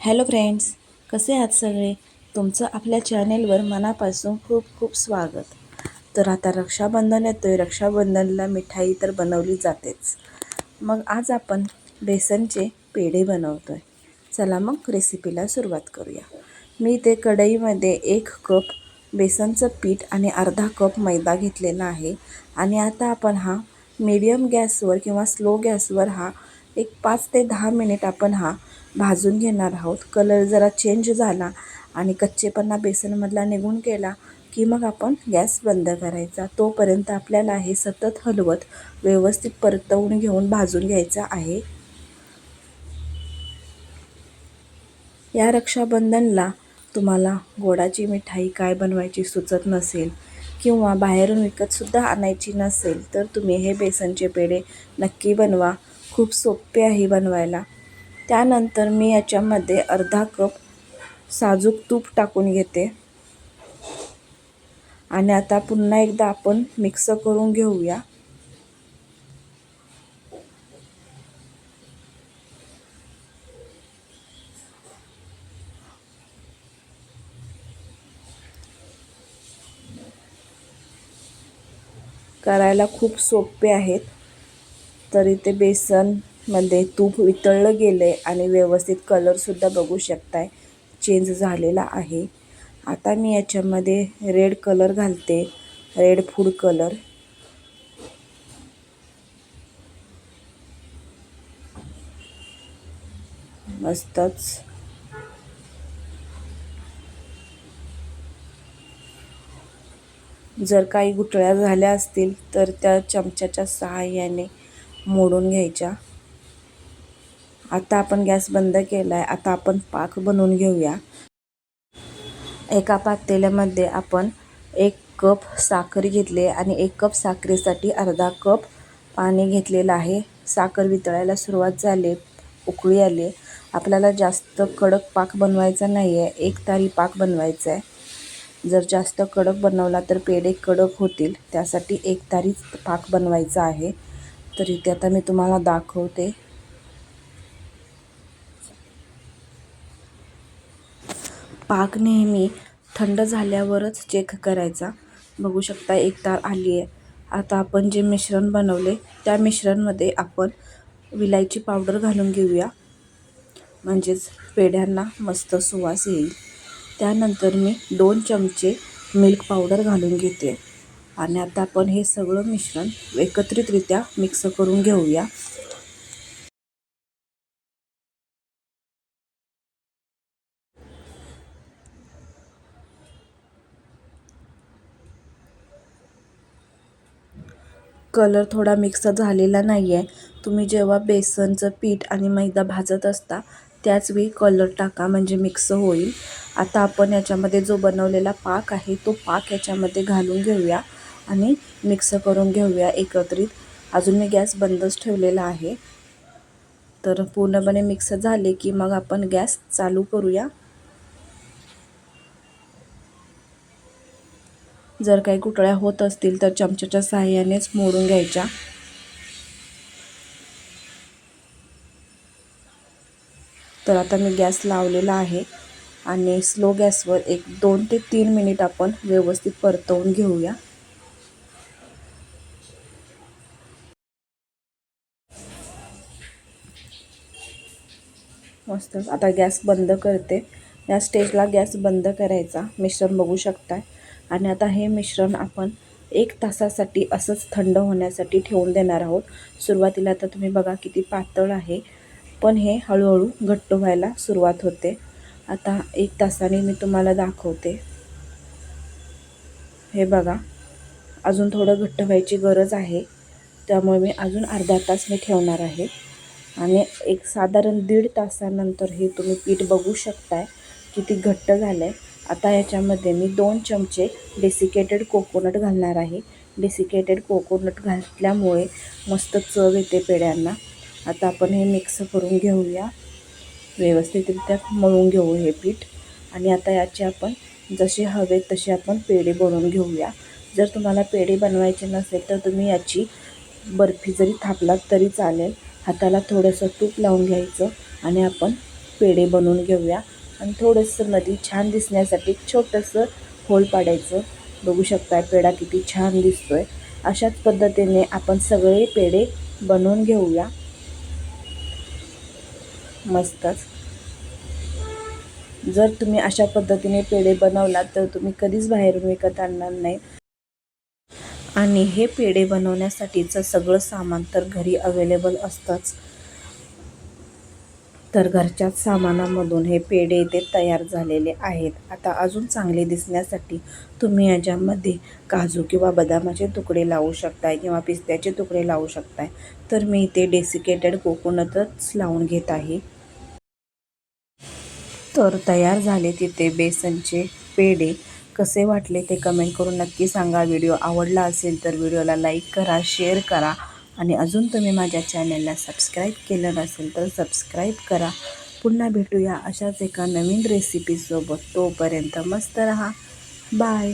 Hello friends कसे आहात सगळे? तुमचं आपल्या चॅनेलवर मनापासून खूप खूप स्वागत. तर आता रक्षाबंधन येतो आहे रक्षाबंधनला मिठाई तर बनवली जातेच. मग आज आपण बेसनचे पेढे बनवतो आहे चला मग रेसिपीला सुरुवात करूया. मी ते कढईमध्ये एक कप बेसनचं पीठ आणि अर्धा कप मैदा घेतलेला आहे. आणि आता आपण हा मीडियम गॅसवर किंवा स्लो गॅसवर हा एक पाच ते दहा मिनिट आपण हा भाजून घेणार आहोत. कलर जरा चेंज झाला आणि कच्चेपणा बेसनमधला निघून गेला की मग आपण गॅस बंद करायचा. तोपर्यंत आपल्याला हे सतत हलवत व्यवस्थित परतवून घेऊन भाजून घ्यायचं आहे. या रक्षाबंधनला तुम्हाला गोडाची मिठाई काय बनवायची सुचत नसेल किंवा बाहेरून विकतसुद्धा आणायची नसेल तर तुम्ही हे बेसनचे पेढे नक्की बनवा. खूप सोपे आहे बनवायला. त्यानंतर मी याच्यामध्ये अर्धा कप साजूक तूप टाकून घेते. आणि आता पुन्हा एकदा आपण मिक्स करून घेऊया. करायला खूप सोपे आहेत. तरी ते बेसन मध्ये तूप वितळलं गेलं आहे आणि व्यवस्थित कलरसुद्धा बघू शकताय. चेंज झालेला आहे. आता मी याच्यामध्ये रेड कलर घालते. रेड फूड कलर मस्तच. जर काही गुटळ्या झाल्या असतील तर त्या चमच्याच्या सहाय्याने मोडून घ्यायच्या. आता आपण गॅस बंद केला आहे आता आपण पाक बनवून घेऊया. एका पातेल्यामध्ये आपण एक कप साखर घेतली आणि एक कप साखरेसाठी अर्धा कप पाणी घेतलेलं आहे. साखर वितळायला सुरुवात झाली उकळी आली. आपल्याला जास्त कडक पाक बनवायचा नाही आहे एक तारी पाक बनवायचा आहे जर जास्त कडक बनवला तर पेढे कडक होतील. त्यासाठी एक तारीच पाक बनवायचा आहे. तर इथे आता मी तुम्हाला दाखवते. पाक नेहमी थंड झाल्यावरच चेक करायचा. बघू शकता एक तार आली आहे. आता आपण जे मिश्रण बनवले त्या मिश्रणमध्ये आपण विलायची पावडर घालून घेऊया. म्हणजेच पेढ्यांना मस्त सुवास येईल. त्यानंतर मी दोन चमचे मिल्क पावडर घालून घेते. आणि आता आपण हे सगळं मिश्रण एकत्रितरित्या मिक्स करून घेऊया. कलर थोडा मिक्स झालेला नाही आहे तुम्ही जेव्हा बेसनचं पीठ आणि मैदा भाजत असता त्याच वेळी कलर टाका म्हणजे मिक्स होईल. आता आपण याच्यामध्ये जो बनवलेला पाक आहे तो पाक याच्यामध्ये घालून घेऊया आणि मिक्स करून घेऊया एकत्रित. अजून मी गॅस बंदच ठेवलेला आहे. तर पूर्णपणे मिक्स झाले की मग आपण गॅस चालू करूया. जर काही गुटळ्या होत असतील तर चमच्याच्या साहाय्यानेच मोडून घ्यायच्या. तर आता मी गॅस लावलेला आहे आणि स्लो गॅसवर एक दोन ते तीन मिनिट आपण व्यवस्थित परतवून घेऊया. मस्त. आता गॅस बंद करते. या स्टेजला गॅस बंद करायचा. मिश्रण बघू शकताय. आणि आता हे मिश्रण आपण एक तासासाठी असंच थंड होण्यासाठी ठेवून देणार आहोत. सुरुवातीला तर तुम्ही बघा किती पातळ आहे पण हे हळूहळू घट्ट व्हायला सुरुवात होते. आता एक तासाने मी तुम्हाला दाखवते. हे बघा अजून थोडं घट्ट व्हायची गरज आहे त्यामुळे मी अजून अर्धा तास मी ठेवणार आहे. आणि एक साधारण दीड तासानंतर हे तुम्ही पीठ बघू शकताय किती घट्ट झालं आहे आता याच्यामध्ये मी दोन चमचे डेसिकेटेड कोकोनट घालणार आहे. डेसिकेटेड कोकोनट घातल्यामुळे मस्त चव येते पेड्यांना आता आपण हे मिक्स करून घेऊया. व्यवस्थितरित्या मळून घेऊ हे पीठ. आणि आता याचे आपण जसे हवे तसे आपण पेढे बनवून घेऊया. जर तुम्हाला पेढे बनवायचे नसेल तर तुम्ही याची बर्फी जरी थापलात तरी चालेल. हाताला थोडंसं तूप लावून घ्यायचं आणि आपण पेढे बनवून घेऊया. आणि थोडंसं नदी छान दिसण्यासाठी छोटंसं होल पाडायचं. बघू शकता पेढा किती छान दिसतोय. अशाच पद्धतीने आपण सगळे पेढे बनवून घेऊया. मस्तच. जर तुम्ही अशा पद्धतीने पेढे बनवलात तर तुम्ही कधीच बाहेरून विकत आणणार नाही. आणि हे पेढे बनवण्यासाठीचं सगळं सामान तर घरी अवेलेबल असतंच. तर घरच्याच सामानामधून हे पेढे इथे तयार झालेले आहेत. आता अजून चांगले दिसण्यासाठी तुम्ही याच्यामध्ये काजू किंवा बदामाचे तुकडे लावू शकताय किंवा पिस्त्याचे तुकडे लावू शकताय. तर मी इथे डेसिकेटेड कोकोनटच लावून घेत आहे. तर तयार झाले तिथे बेसनचे पेढे. कसे वाटले ते कमेंट करून नक्की सांगा. व्हिडिओ आवडला असेल तर व्हिडिओला लाईक करा शेअर करा. आणि अजून तुम्ही माझ्या चॅनलला सबस्क्राईब केलं नसेल तर सबस्क्राईब करा. पुन्हा भेटूया अशाच एका नवीन रेसिपीसोबत तोपर्यंत मस्त रहा. बाय